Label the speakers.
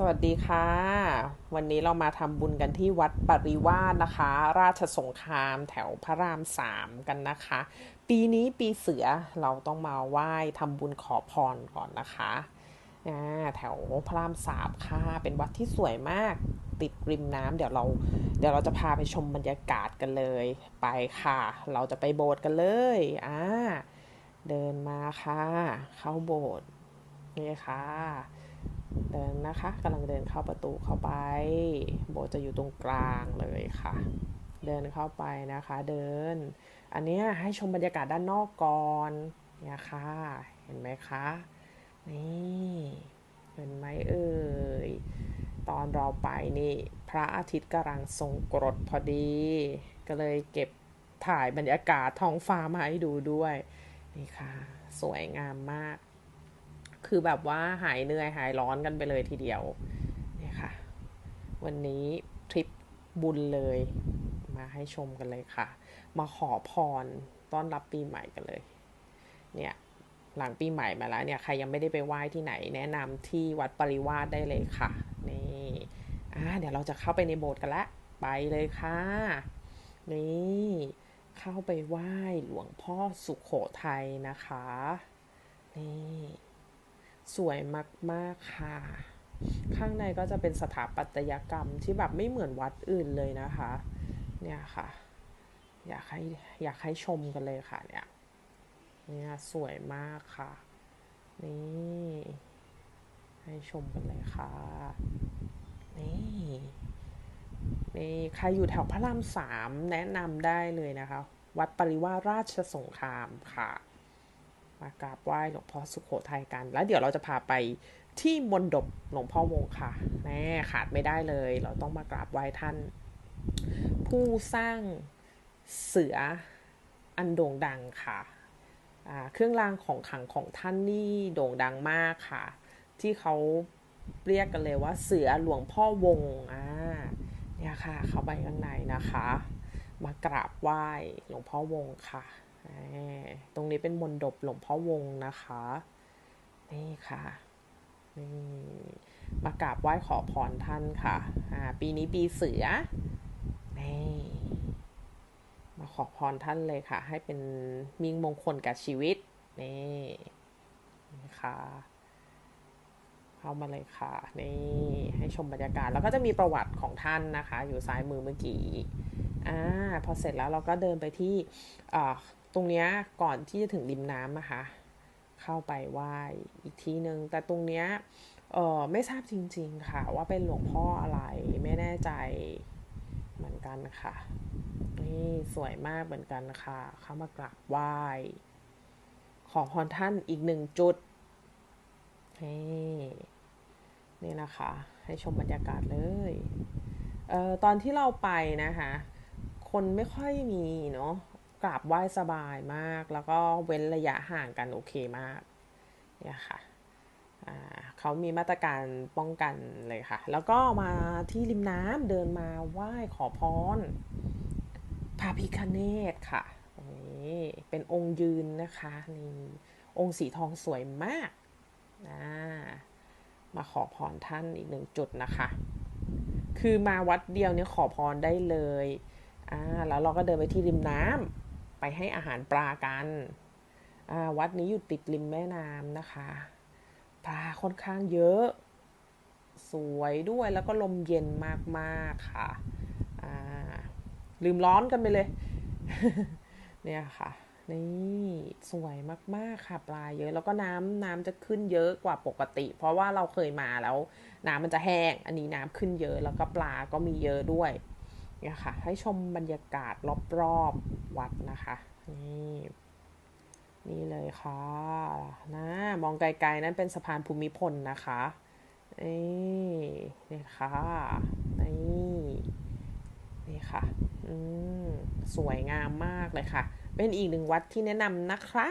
Speaker 1: สวัสดีค่ะ วันนี้เรามาทำบุญกันที่วัดปริวาสนะคะ ราชสงครามแถวพระรามสามกันนะคะ ปีนี้ปีเสือเราต้องมาไหว้ทำบุญขอพรก่อนนะคะแถวพระรามสามค่ะ เป็นวัดที่สวยมากติดริมน้ำเดี๋ยวเรา เดี๋ยวเราจะพาไปชมบรรยากาศกันเลย ไปค่ะ เราจะไปโบสถ์กันเลยอ่าเดินมาค่ะ เข้าโบสถ์นี่ค่ะ เดินนะคะกำลังเดินเข้าประตูเข้าไป โบจะอยู่ตรงกลางเลยค่ะ เดินเข้าไปนะคะ เดิน อันนี้ให้ชมบรรยากาศด้านนอกก่อนเนี่ยค่ะเห็นไหมคะ นี่เห็นไหมเอ่ยตอนเราไปนี่ พระอาทิตย์กำลังทรงกรดพอดี ก็เลยเก็บถ่ายบรรยากาศท้องฟ้ามาให้ดูด้วย นี่ค่ะ สวยงามมาก คือแบบว่าหายเหนื่อยหายร้อนกันไปเลยทีเดียวเนี่ยค่ะ วันนี้ทริปบุญเลยมาให้ชมกันเลยค่ะ มาขอพรต้อนรับปีใหม่กันเลย เนี่ยหลังปีใหม่มาแล้วเนี่ยใครยังไม่ได้ไปไหว้ที่ไหน แนะนำที่วัดปริวาสได้เลยค่ะนี่อ่าเดี๋ยวเราจะเข้าไปในโบสถ์กันละไปเลยค่ะ นี่เข้าไปไหว้หลวงพ่อสุขโขทัยนะคะ นี่ สวยมาก ๆ ค่ะ ข้างในก็จะเป็นสถาปัตยกรรมที่แบบไม่เหมือนวัดอื่นเลยนะคะ เนี่ยค่ะ อยากให้อยากให้ชมกันเลยค่ะเนี่ย เนี่ยสวยมากค่ะ นี่ ให้ชมกันเลยค่ะ นี่นี่ใครอยู่แถวพระรามสามแนะนำได้เลยนะคะ วัดปริวาราชสงครามค่ะ มากราบไหว้หลวงพ่อสุขโขทัยกัน แล้วเดี๋ยวเราจะพาไปที่มณฑปหลวงพ่อวงค่ะแน่ขาดไม่ได้เลย เราต้องมากราบไหว้ท่าน ผู้สร้างเสืออันโด่งดังค่ะเครื่องรางของขังของท่านนี่โด่งดังมากค่ะ ที่เขาเรียกกันเลยว่าเสือหลวงพ่อวงอ่าเนี่ยค่ะ เข้าไปข้างในนะคะ มากราบไหว้หลวงพ่อวงค่ะ ตรงนี้เป็นมนดบหลวงพ่อวงนะคะ นี่ค่ะ นี่มากราบไหว้ขอพรท่านค่ะ อ่า ปีนี้ปีเสือ นี่มาขอพรท่านเลยค่ะ ให้เป็นมิ่งมงคลกับชีวิต นี่นี่ค่ะเข้ามาเลยค่ะ นี่ให้ชมบรรยากาศ แล้วก็จะมีประวัติของท่านนะคะ อยู่ซ้ายมือเมื่อกี้อ่าพอเสร็จแล้วเราก็เดินไปที่ ตรงเนี้ยก่อนที่จะถึงริมน้ำนะคะ เข้าไปไหว้อีกทีหนึงแต่ตรงเนี้ยเออไม่ทราบจริง ๆ ค่ะ ว่าเป็นหลวงพ่ออะไรไม่แน่ใจเหมือนกันค่ะ นี่สวยมากเหมือนกันค่ะ เข้ามากราบไหว้ขอพรท่านอีกหนึ่งจุดนี่นี่นะคะ ให้ชมบรรยากาศเลยเอ่อตอนที่เราไปนะคะ คนไม่ค่อยมีเนาะ กราบไหว้สบายมาก แล้วก็เว้นระยะห่างกันโอเคมากเนี่ยค่ะเขามีมาตรการป้องกันเลยค่ะ แล้วก็มาที่ริมน้ำเดินมาไหว้ขอพรพระพิคเนตค่ะนี่เป็นองค์ยืนนะคะนี่องค์สีทองสวยมากนะมาขอพรท่านอีกหนึ่งจุดนะคะ คือมาวัดเดียวเนี่ยขอพรได้เลยอ่าแล้วเราก็เดินไปที่ริมน้ำ ไปให้อาหารปลากัน วัดนี้อยู่ติดริมแม่น้ำนะคะ ปลาค่อนข้างเยอะ สวยด้วยแล้วก็ลมเย็นมากๆค่ะ ลืมร้อนกันไปเลย เนี่ยค่ะ นี่สวยมากๆค่ะปลาเยอะ แล้วก็น้ำน้ำจะขึ้นเยอะกว่าปกติ เพราะว่าเราเคยมาแล้ว น้ำมันจะแห้ง อันนี้น้ำขึ้นเยอะ แล้วก็ปลาก็มีเยอะด้วย เนี่ยค่ะ ให้ชมบรรยากาศรอบๆวัดนะคะ นี่นี่เลยค่ะนะมองไกลๆนั้นเป็นสะพานภูมิพลนะคะนี่นี่ค่ะนี่นี่ค่ะอืมสวยงามมากเลยค่ะ เป็นอีกหนึ่งวัดที่แนะนำนะคะ